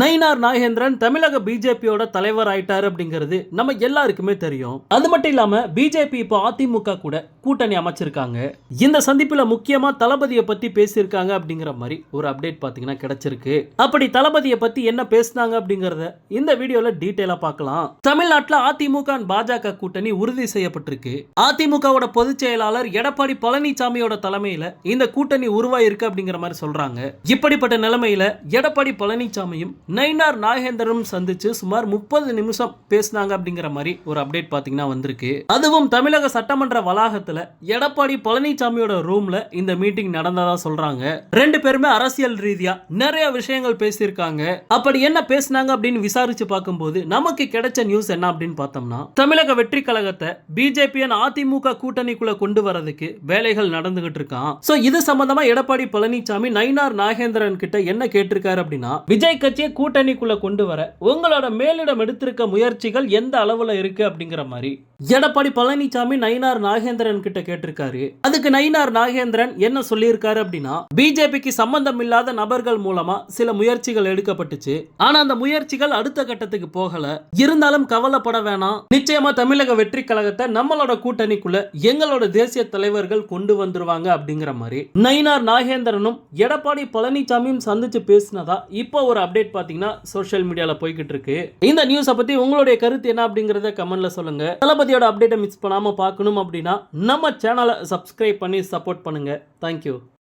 நயினார் நாகேந்திரன் தமிழக பிஜேபியோட தலைவர் ஆயிட்டாரு அப்படிங்கிறது நம்ம எல்லாருக்குமே தெரியும். அது மட்டும் இல்லாம பிஜேபி இப்போ அதிமுக கூட கூட்டணி அமைச்சிருக்காங்க. இந்த சந்திப்புல முக்கியமா தளபதியை பத்தி பேசியிருக்காங்க அப்படிங்கிற மாதிரி ஒரு அப்டேட் பாத்தீங்கன்னா கிடைச்சிருக்கு. அப்படி தளபதியை பத்தி என்ன பேசினாங்க அப்படிங்கறத இந்த வீடியோல டீட்டெயிலா பார்க்கலாம் தமிழ்நாட்டுல அதிமுக பாஜக கூட்டணி உறுதி செய்யப்பட்டிருக்கு. அதிமுகவோட பொதுச் செயலாளர் எடப்பாடி பழனிசாமியோட தலைமையில இந்த கூட்டணி உருவாயிருக்கு அப்படிங்கிற மாதிரி சொல்றாங்க. இப்படிப்பட்ட நிலைமையில எடப்பாடி பழனிசாமியும் நயினார் நாகேந்திரனும் சந்திச்சு சுமார் முப்பது நிமிஷம் பேசினாங்க அப்படிங்கிற மாதிரி ஒரு அப்டேட் பார்த்தீங்கன்னா வந்திருக்கு. அதுவும் தமிழக சட்டமன்ற வளாகத்துல எடப்பாடி பழனிசாமியோட ரூம்ல இந்த மீட்டிங் நடந்ததா சொல்றாங்க. ரெண்டு பேருமே அரசியல் ரீதியா நிறைய விஷயங்கள் பேசியிருக்காங்க. அப்படி என்ன பேசினாங்க அப்படின்னு விசாரிச்சு பார்க்கும்போது நமக்கு கிடைச்ச நியூஸ் என்ன அப்படின்னு பார்த்தோம்னா தமிழக வெற்றி கழகத்தை பிஜேபி அதிமுக கூட்டணிக்குள்ள கொண்டு வரதுக்கு வேலைகள் நடந்துகிட்டு இருக்கான் சோ இது சம்பந்தமா எடப்பாடி பழனிசாமி நயினார் நாகேந்திரன் கிட்ட என்ன கேட்டிருக்காரு அப்படின்னா விஜய் கட்சியை கூட்டணிக்குள்ள கொண்டு வர உங்களோட மேலிடம் எடுத்திருக்க முயற்சிகள் எந்த அளவுல இருக்கு அப்படிங்கிற மாதிரி. எடப்பாடி பழனிசாமி நயினார் நாகேந்திரன் கிட்ட கேட்டிருக்காரு. அதுக்கு நயினார் நாகேந்திரன் என்ன சொல்லியிருக்காரு அப்படின்னா பிஜேபிக்கு சம்பந்தம் இல்லாத நபர்கள் மூலமா சில முயற்சிகள் எடுக்கப்பட்டுச்சு. ஆனா அந்த முயற்சிகள் அடுத்த கட்டத்துக்கு போகல. இருந்தாலும் கவலைப்பட வேணாம். நிச்சயமா தமிழக வெற்றி கழகத்தை நம்மளோட கூட்டணிக்குள்ள எங்களோட தேசிய தலைவர்கள் கொண்டு வந்துருவாங்க அப்படிங்கிற மாதிரி. நயினார் நாகேந்திரனும் எடப்பாடி பழனிசாமியும் சந்திச்சு பேசினதா இப்போ ஒரு அப்டேட் பாத்தீங்கன்னா சோஷியல் மீடியால போய்கிட்டு இருக்கு. இந்த நியூஸை பத்தி உங்களுடைய கருத்து என்ன அப்படிங்கறத கமெண்ட்ல சொல்லுங்க. தளபதியோட அப்டேட்டை மிஸ் பண்ணாம பார்க்கணும் அப்படின்னா நம்ம சேனலை சப்ஸ்கிரைப் பண்ணி சப்போர்ட் பண்ணுங்க. தேங்க்யூ